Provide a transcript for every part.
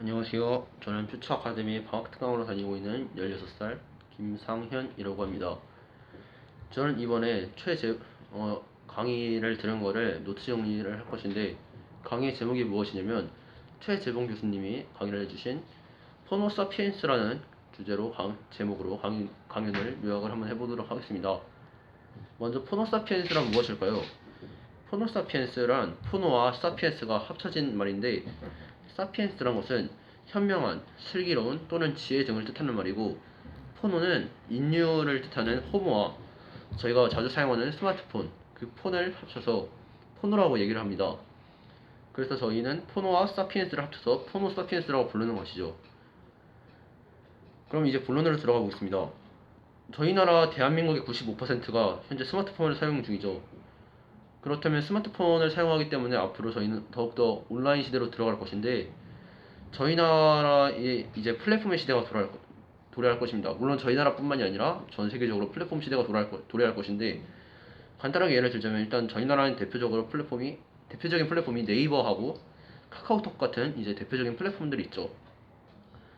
안녕하세요. 저는 퓨처 아카데미 방학특강으로 다니고 있는 16살 김상현이라고 합니다. 저는 이번에 최제 어, 강의를 들은 거를 노트 정리를 할 것인데 강의 제목이 무엇이냐면 최재봉 교수님이 강의를 해주신 포노 사피엔스라는 주제로 강, 제목으로 강의, 강연을 요약을 한번 해보도록 하겠습니다. 먼저 포노 사피엔스란 무엇일까요? 포노 사피엔스란 포노와 사피엔스가 합쳐진 말인데 사피엔스란 것은 현명한, 슬기로운 또는 지혜 등을 뜻하는 말이고 포노는 인류를 뜻하는 호모와 저희가 자주 사용하는 스마트폰 그 폰을 합쳐서 포노라고 얘기를 합니다. 그래서 저희는 포노와 사피엔스를 합쳐서 포노 사피엔스라고 부르는 것이죠. 그럼 이제 본론으로 들어가 보겠습니다. 저희 나라 대한민국의 95%가 현재 스마트폰을 사용 중이죠. 그렇다면 스마트폰을 사용하기 때문에 앞으로 저희는 더욱더 온라인 시대로 들어갈 것인데 저희 나라의 이제 플랫폼의 시대가 돌아갈, 거- 도래할 것입니다. 물론 저희 나라뿐만이 아니라 전 세계적으로 플랫폼 시대가 도래할, 거- 도래할 것인데 간단하게 예를 들자면 일단 저희 나라는 대표적으로 플랫폼이 대표적인 플랫폼이 네이버하고 카카오톡 같은 이제 대표적인 플랫폼들이 있죠.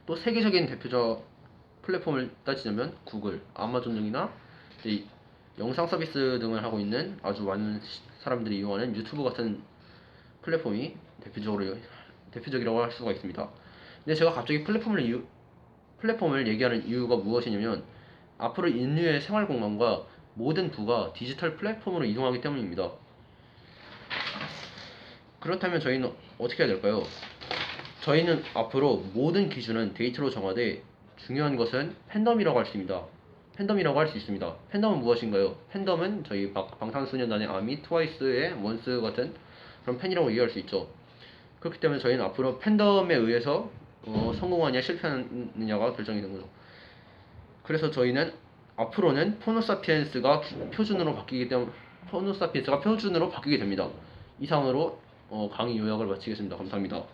또 세계적인 대표적 플랫폼을 따지자면 구글, 아마존 등이나 영상 서비스 등을 하고 있는 아주 많은 시- 사람들이 이용하는 유튜브 같은 플랫폼이 대표적으로 대표적이라고 할 수가 있습니다. 근데 제가 갑자기 플랫폼을 이유, 플랫폼을 얘기하는 이유가 무엇이냐면 앞으로 인류의 생활 공간과 모든 부가 디지털 플랫폼으로 이동하기 때문입니다. 그렇다면 저희는 어떻게 해야 될까요? 저희는 앞으로 모든 기준은 데이터로 정하되 중요한 것은 팬덤이라고 할 수 있습니다. 팬덤이라고 할 수 있습니다. 팬덤은 무엇인가요? 팬덤은 저희 방- 방탄소년단의 아미, 트와이스의 원스 같은 그런 팬이라고 이해할 수 있죠. 그렇기 때문에 저희는 앞으로 팬덤에 의해서 어, 성공하냐 실패하느냐가 결정이 되는 거죠. 그래서 저희는 앞으로는 포노사피엔스가 기- 표준으로 바뀌기 때문에 포노사피엔스가 표준으로 바뀌게 됩니다. 이상으로 어, 강의 요약을 마치겠습니다. 감사합니다.